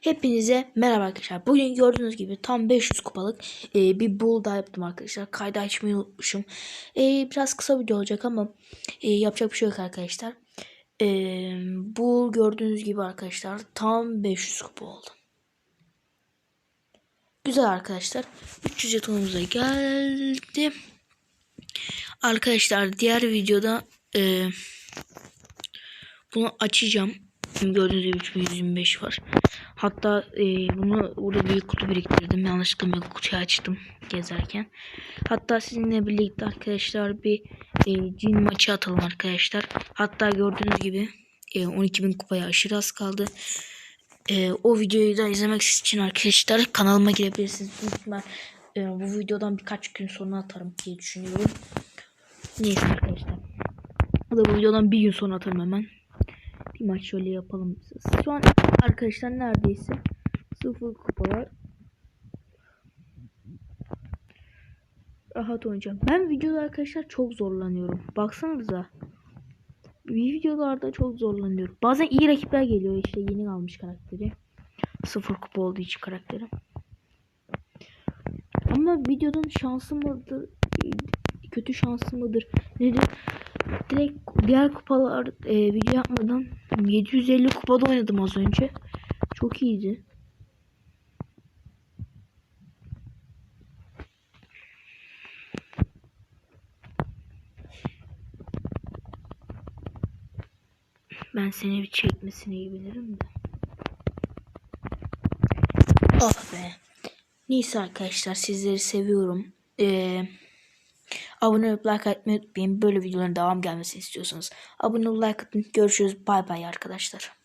Hepinize merhaba arkadaşlar. Bugün gördüğünüz gibi tam 500 kupalık e, bir bull daha yaptım arkadaşlar. Kaydı açmayı unutmuşum. E, biraz kısa video olacak ama e, yapacak bir şey yok arkadaşlar. E, bu gördüğünüz gibi arkadaşlar tam 500 kupa oldu. Güzel arkadaşlar. 300 jetonumuza geldi. Arkadaşlar diğer videoda e, bunu açacağım. Gördüğünüz gibi 3125 var. Hatta e, bunu burada bir kutu biriktirdim. Yanlışlıkla bir kutuyu açtım gezerken. Hatta sizinle birlikte arkadaşlar bir e, cin maçı atalım arkadaşlar. Hatta gördüğünüz gibi e, 12.000 kupaya aşırı az kaldı. E, o videoyu da izlemek için arkadaşlar kanalıma girebilirsiniz. Büyük ihtimal, e, bu videodan birkaç gün sonra atarım diye düşünüyorum. Neyse arkadaşlar. Bu videodan bir gün sonra atarım hemen. Bir maç şöyle yapalım. Şu an arkadaşlar neredeyse sıfır kupalar. Rahat oynayacağım. Ben videoda arkadaşlar çok zorlanıyorum. Baksanıza. Videolarda çok zorlanıyorum. Bazen iyi rakipler geliyor işte yeni almış karakteri. Sıfır kupa olduğu için karakteri. Ama videodan şansım mıdır? Kötü şansım mıdır? Nedir? direkt diğer kupalar e, video yapmadan 750 kupada oynadım az önce. Çok iyiydi. Ben seni bir çekmesini iyi bilirim de. Oh be. Neyse arkadaşlar sizleri seviyorum. Eee Abone olup like atmayı unutmayın. Böyle videoların devam gelmesini istiyorsanız. Abone olup like atın. Görüşürüz. Bay bay arkadaşlar.